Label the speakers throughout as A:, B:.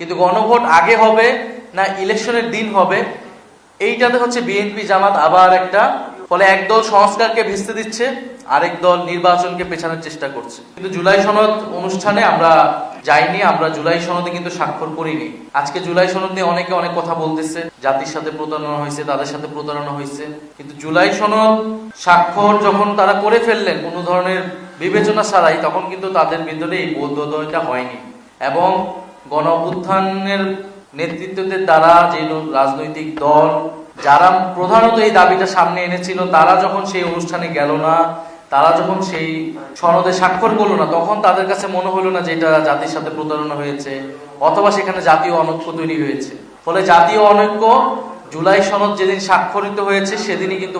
A: কিন্তু গণভোট আগে হবে না ইলেকশনের দিন হবে? এইটাতে হচ্ছে বিএনপি জামাত আবার একটা, ফলে একদল সংস্কারকে ভেস্তে দিচ্ছে, আরেক দল নির্বাচনকে পেছানোর চেষ্টা করছে। কিন্তু জুলাই সনদ অনুষ্ঠানে আমরা যাইনি, আমরা জুলাই সনদে কিন্তু স্বাক্ষর করিনি। আজকে জুলাই সনদ নিয়ে অনেকে অনেক কথা বলতেছে, জাতির সাথে প্রতারণা হয়েছে, তাদের সাথে প্রতারণা হয়েছে। কিন্তু জুলাই সনদ স্বাক্ষর যখন তারা করে ফেললেন কোনো ধরনের বিবেচনা ছাড়াই, তখন কিন্তু তাদের ভিতরে এই বোধোদয়টা হয়নি। এবং গণ অভ্যুত্থানের নেতৃত্বদের দ্বারা যে রাজনৈতিক দল, যারা প্রধানত এই দাবিটা সামনে এনেছিল, তারা যখন সেই অনুষ্ঠানে গেল না, তারা যখন সেই সনদে স্বাক্ষর করল না, তখন তাদের কাছে মনে হলো না যে এটা জাতির সাথে প্রতারণা হয়েছে, অথবা সেখানে জাতীয় অনৈক্য তৈরি হয়েছে। ফলে জাতীয় অনৈক্য জুলাই সনদ যেদিন স্বাক্ষরিত হয়েছে, সেদিনই কিন্তু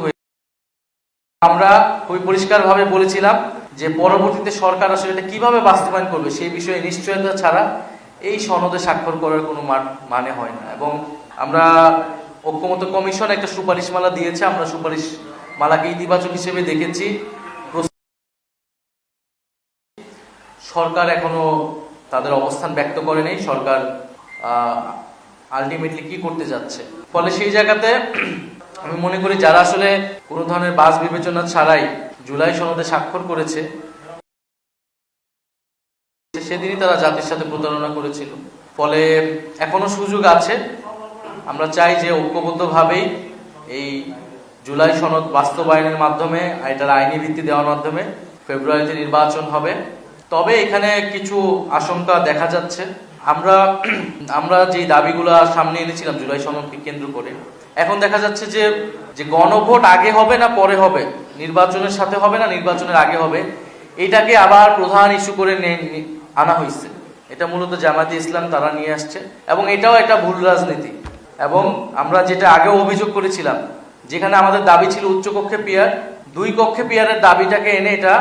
A: আমরা খুবই পরিষ্কারভাবে বলেছিলাম যে পরবর্তীতে সরকার আসলে এটা কীভাবে বাস্তবায়ন করবে, সেই বিষয়ে নিশ্চয়তা ছাড়া এই সনদে স্বাক্ষর করার কোনো মান- হয় না। এবং আমরা ঐক্যমত কমিশন একটা সুপারিশ মালা দিয়েছে, আমরা সুপারিশ মালাকে ইতিবাচক হিসেবে দেখেছি। সরকার এখনও তাদের অবস্থান ব্যক্ত করে নেই। সরকার আলটিমেটলি কি করতে যাচ্ছে? ফলে সেই জায়গাতে আমি মনে করি যারা আসলে কোনো ধরনের বাস বিবেচনা ছাড়াই জুলাই সনদে স্বাক্ষর করেছে সেদিনই তারা জাতির সাথে প্রতারণা করেছিল। ফলে এখনও সুযোগ আছে। আমরা চাই যে ঐক্যবদ্ধভাবেই এই জুলাই সনদ বাস্তবায়নের মাধ্যমে এটার আইনি ভিত্তি দেওয়ার মাধ্যমে ফেব্রুয়ারিতে নির্বাচন হবে। তবে এখানে কিছু আশঙ্কা দেখা যাচ্ছে। আমরা আমরা যে দাবিগুলো সামনে এনেছিলাম জুলাই সনদকে কেন্দ্র করে, এখন দেখা যাচ্ছে যে যে গণভোট আগে হবে না পরে হবে, নির্বাচনের সাথে হবে না, নির্বাচনের আগে হবে, এটাকে আবার প্রধান ইস্যু করে আনা হয়েছে। এটা মূলত জামাতি ইসলাম তারা নিয়ে আসছে এবং এটাও একটা ভুল রাজনীতি। এবং আমরা যেটা আগেও অভিযোগ করেছিলাম, যেখানে আমাদের দাবি ছিল উচ্চকক্ষে পিয়ার দুই কক্ষে পিয়ারের দাবিটাকে এনে এটা